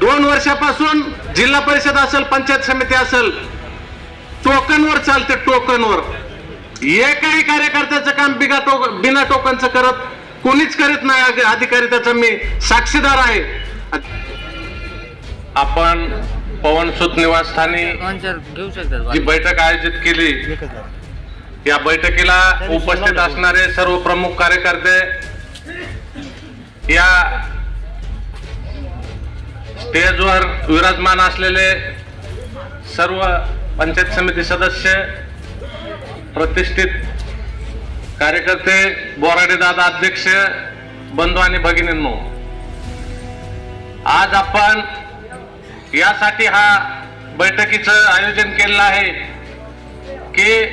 दोन वर्षापासून जिल्हा परिषद असेल पंचायत समिती असेल टोकनवर चालते टोकनवर. एकही कार्यकर्त्याचं काम बिगा टोक बिना टोकनचं करत कोणीच करीत नाही अधिकारी त्याचा मी साक्षीदार आहे. आपण पवन सुत निवासस्थानी जी बैठक आयोजित केली. या बैठकीला उपस्थित असणारे सर्व प्रमुख कार्यकर्ते या स्टेजवर विराजमान असलेले सर्व पंचायत समिती सदस्य प्रतिष्ठित कार्यकर्ते बोराडे दादा अध्यक्ष बंधू आणि भगिनींनो आज आपण यासाठी हा बैठकीचं आयोजन केलेलं आहे की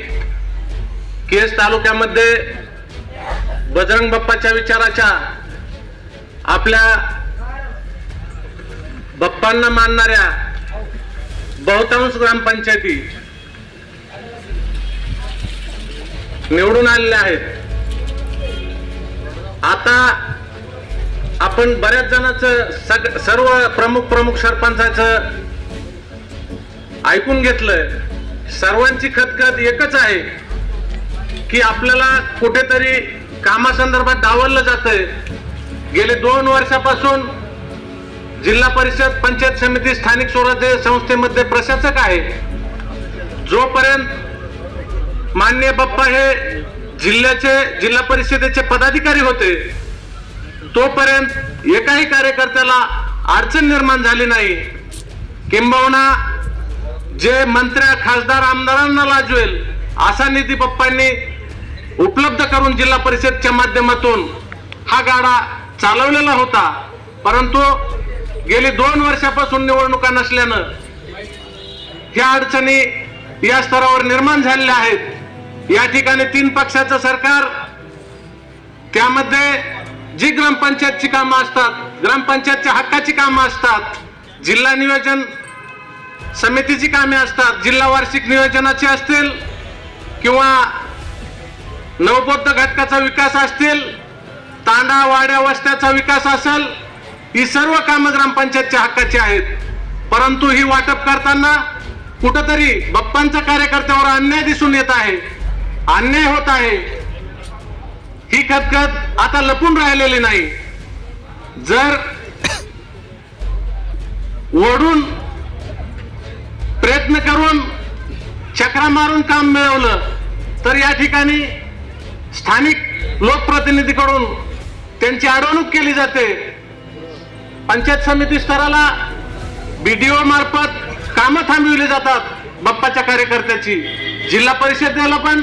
केस तालुक्यामध्ये बजरंग बाप्पाच्या विचाराच्या आपल्या बाप्पांना मानणाऱ्या बहुतांश ग्रामपंचायती निवडून आलेल्या आहेत. आता आपण बऱ्याच जणांचं सग सर्व प्रमुख प्रमुख सरपंचाचं ऐकून घेतलंय. सर्वांची खतखत एकच आहे की आपल्याला कुठेतरी कामासंदर्भात डावललं जातंय. गेले दोन वर्षापासून जिल्हा परिषद पंचायत समिती स्थानिक स्वराज्य संस्थेमध्ये प्रशासक आहे. जोपर्यंत मान्य बाप्पा हे जिल्ह्याचे जिल्हा परिषदेचे पदाधिकारी होते तोपर्यंत एकाही कार्यकर्त्याला अडचण निर्माण झाली नाही. किंबहुना जे मंत्र्या खासदार आमदारांना लाजवेल असा निधी पप्पांनी उपलब्ध करून जिल्हा परिषदच्या माध्यमातून हा गाडा चालवलेला होता. परंतु गेली दोन वर्षापासून निवडणुका नसल्यानं ह्या अडचणी या स्तरावर निर्माण झालेल्या आहेत. या ठिकाणी तीन पक्षाचं सरकार त्यामध्ये जी ग्रामपंचायतची कामं असतात ग्रामपंचायतच्या हक्काची कामं असतात जिल्हा नियोजन समितीची कामे असतात जिल्हा वार्षिक नियोजनाची असतील किंवा नवबौद्ध घटकाचा विकास असतील तांडा वाड्या वस्त्याचा विकास असेल ही सर्व कामं ग्रामपंचायतच्या हक्काची आहेत. परंतु ही वाटप करताना कुठंतरी बाप्पांच्या कार्यकर्त्यावर अन्याय दिसून येत आहे. अन्याय होत आहे. ही खतखत आता लपून राहिलेली नाही. जर ओढून प्रयत्न करून चक्रा मारून काम मिळवलं तर या ठिकाणी स्थानिक लोकप्रतिनिधीकडून त्यांची अडवणूक केली जाते. पंचायत समिती स्तराला बी डी मार्फत कामं थांबविली जातात बाप्पाच्या कार्यकर्त्याची. जिल्हा परिषदेला पण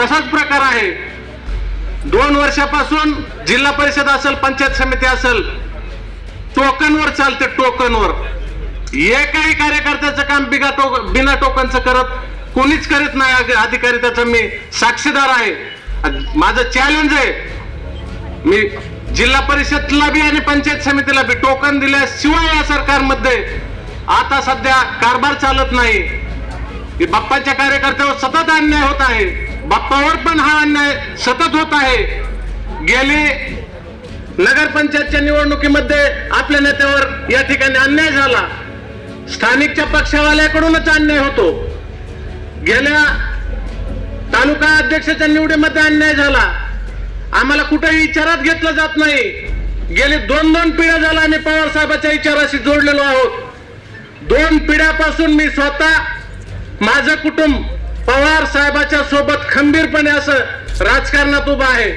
तसाच प्रकार आहे. दोन वर्षापासून जिल्हा परिषद असेल पंचायत समिती असेल टोकनवर चालते टोकनवर. एकाही कार्यकर्त्याचं काम बिगा टोक बिना टोकनचं करत कोणीच करीत नाही अग- अधिकारी त्याचा मी साक्षीदार आहे. माझं चॅलेंज आहे. मी जिल्हा परिषदला बी आणि पंचायत समितीला बी टोकन दिल्याशिवाय या सरकारमध्ये आता सध्या कारभार चालत नाही. की बाप्पाच्या कार्यकर्त्यावर सतत अन्याय होत आहे. बाप्पावर पण हा अन्याय सतत होत आहे. गेली नगरपंचायतच्या निवडणुकीमध्ये आपल्या नेत्यावर या ठिकाणी अन्याय झाला. स्थानिकच्या पक्षवाल्याकडूनच अन्याय होतो. गेल्या तालुका अध्यक्षाच्या निवडीमध्ये अन्याय झाला. आम्हाला कुठेही विचारात घेतलं जात नाही. गेले दोन दोन पिढ्या झाला आम्ही पवार साहेबाच्या विचाराशी जोडलेलो आहोत. दोन पिढ्यापासून मी स्वतः माझं कुटुंब पवार साहेबाच्या सोबत खंबीरपणे असं राजकारणात उभं आहे.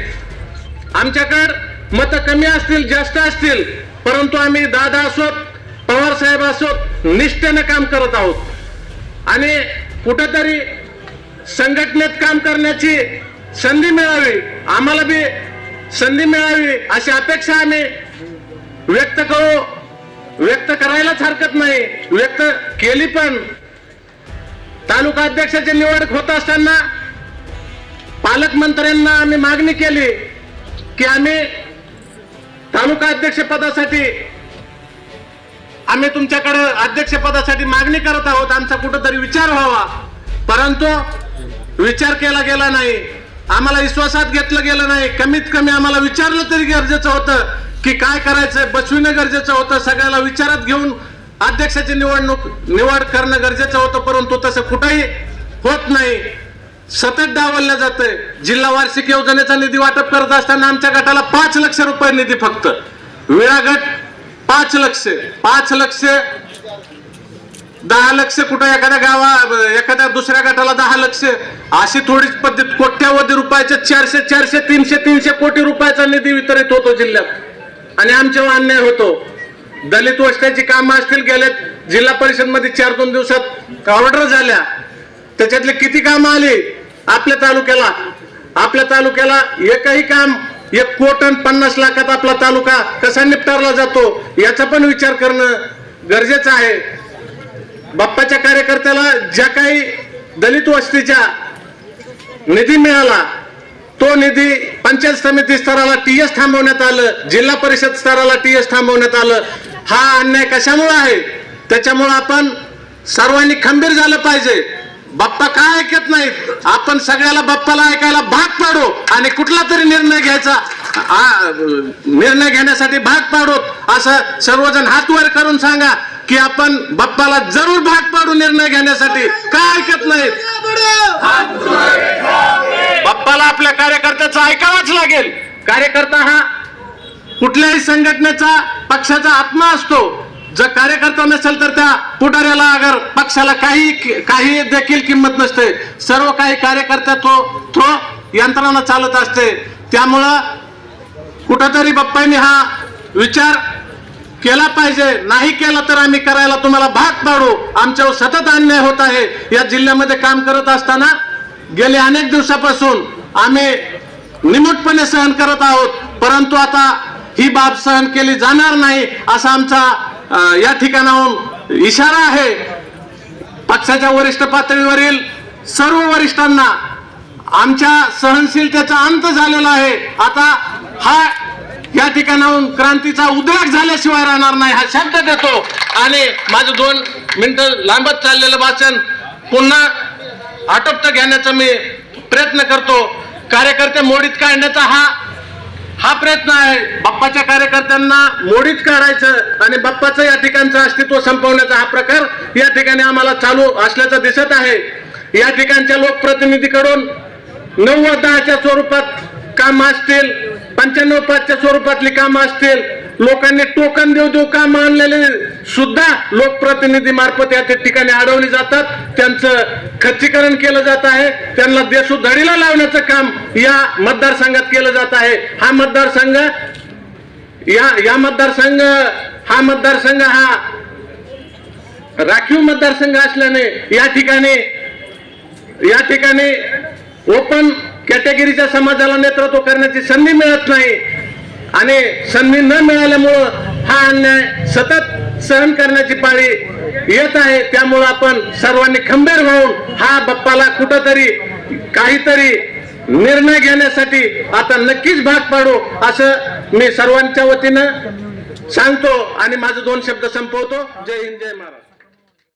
आमच्याकडं मत कमी असतील जास्त असतील परंतु आम्ही दादा असोत पवार साहेब असोत निष्ठेनं काम करत आहोत. आणि कुठंतरी संघटनेत काम करण्याची संधी मिळावी. आम्हाला बी संधी मिळावी अशी अपेक्षा आम्ही व्यक्त करू. व्यक्त करायलाच हरकत नाही. व्यक्त केली पण. तालुका अध्यक्षाची निवड होत असताना पालकमंत्र्यांना आम्ही मागणी केली की आम्ही तालुका अध्यक्ष पदासाठी आम्ही तुमच्याकडे अध्यक्षपदासाठी मागणी करत आहोत. आमचा कुठंतरी विचार व्हावा. परंतु विचार केला गेला नाही. आम्हाला विश्वासात घेतलं गेलं नाही. कमीत कमी आम्हाला विचारलं तरी गरजेचं होतं की काय करायचं बसविणं गरजेचं होतं सगळ्याला विचारात घेऊन अध्यक्षाची निवडणूक निवड करणं गरजेचं होतं परंतु तसं कुठंही होत नाही. सतत डावललं जातंय. जिल्हा वार्षिक योजनेचा निधी वाटप करत असताना आमच्या गटाला पाच लक्ष रुपये निधी फक्त. विळा गट पाच लक्ष. पाच लक्ष दहा लक्ष कुठं एखाद्या गावा एखाद्या दुसऱ्या गटाला दहा लक्ष? अशी थोडीच पद्धत कोट्यावधी रुपयाचे चारशे चारशे तीनशे तीनशे कोटी रुपयाचा निधी वितरित होतो जिल्ह्यात. आणि आमच्यावर अन्याय होतो. दलित वस्त्याची कामं असतील गेल्या जिल्हा परिषदमध्ये चार दोन दिवसात ऑर्डर झाल्या. त्याच्यातले किती कामं आली? आपल्या तालुक्याला. आपल्या तालुक्याला एकही काम एक कोट आणि पन्नास लाखात आपला तालुका कसा निपटारला जातो याचा पण विचार करणं गरजेचं आहे. बाप्पाच्या कार्यकर्त्याला ज्या काही दलित वस्तीच्या निधी मिळाला तो निधी पंचायत समिती स्तराला टी एस थांबवण्यात आलं जिल्हा परिषद स्तराला टी एस थांबवण्यात आलं. हा अन्याय कशामुळे आहे? त्याच्यामुळं आपण सर्वांनी खंबीर झालं पाहिजे. बाप्पा काय ऐकत नाहीत? आपण सगळ्याला बाप्पाला ऐकायला भाग पाडू आणि कुठला तरी निर्णय घ्यायचा. निर्णय घेण्यासाठी भाग पाडू. असं सर्वजण हात वर करून सांगा की आपण बाप्पाला जरूर भाग पाडू निर्णय घेण्यासाठी. काय ऐकत नाहीत बाप्पाला आपल्या कार्यकर्त्याचं ऐकावंच लागेल. कार्यकर्ता हा कुठल्याही संघटनेचा पक्षाचा आत्मा असतो. जर कार्यकर्ता नसेल तर त्या पुढाऱ्याला अगर पक्षाला काही काही देखील किंमत नसते. सर्व काही कार्यकर्ता तो तो यंत्रणा चालत असते. त्यामुळं कुठंतरी बाप्पांनी हा विचार केला पाहिजे. नाही केला तर आम्ही करायला तुम्हाला भाग पाडू. आमच्यावर सतत अन्याय होत आहे. या जिल्ह्यामध्ये काम करत असताना गेले अनेक दिवसापासून आम्ही निमूटपणे सहन करत आहोत. परंतु आता ही बाब सहन केली जाणार नाही असा आमचा या ठिकाणाहून इशारा आहे. पक्षाच्या वरिष्ठ पातळीवरील सर्व वरिष्ठांना आमच्या सहनशीलतेचा अंत झालेला आहे. आता हा या ठिकाणाहून क्रांतीचा उद्रेक झाल्याशिवाय राहणार नाही हा शब्द देतो. आणि माझं दोन मिनिटं लांबत चाललेलं भाषण पुन्हा आटोपत घेण्याचा मी प्रयत्न करतो. कार्यकर्ते मोडीत काढण्याचा हा हा प्रयत्न आहे. बाप्पाच्या कार्यकर्त्यांना मोडीत काढायचं आणि बाप्पाचं या ठिकाणचं अस्तित्व संपवण्याचा हा प्रकार या ठिकाणी आम्हाला चालू असल्याचं दिसत आहे. या ठिकाणच्या लोकप्रतिनिधीकडून नव्वद दहाच्या स्वरूपात काम असतील पंच्याण्णव पाचच्या स्वरूपातली कामं असतील. लोकांनी टोकन देऊ देऊ काम आणलेले सुद्धा लोकप्रतिनिधी मार्फत या ठिकाणी अडवली जातात. त्यांचं खच्चीकरण केलं जात आहे. त्यांना देशोधडीला लावण्याचं काम या मतदारसंघात केलं जात आहे. हा मतदारसंघ या या मतदारसंघ हा मतदारसंघ हा राखीव मतदारसंघ असल्याने या ठिकाणी या ठिकाणी ओपन कॅटेगरीच्या समाजाला नेतृत्व करण्याची संधी मिळत नाही. आणि संधी न मिळाल्यामुळं हा अन्याय सतत सहन करण्याची पाळी येत आहे. त्यामुळं आपण सर्वांनी खंबीर होऊन हा बाप्पाला कुठंतरी काहीतरी निर्णय घेण्यासाठी आता नक्कीच भाग पाडू असं मी सर्वांच्या वतीनं सांगतो. आणि माझं दोन शब्द संपवतो. जय हिंद जय महाराज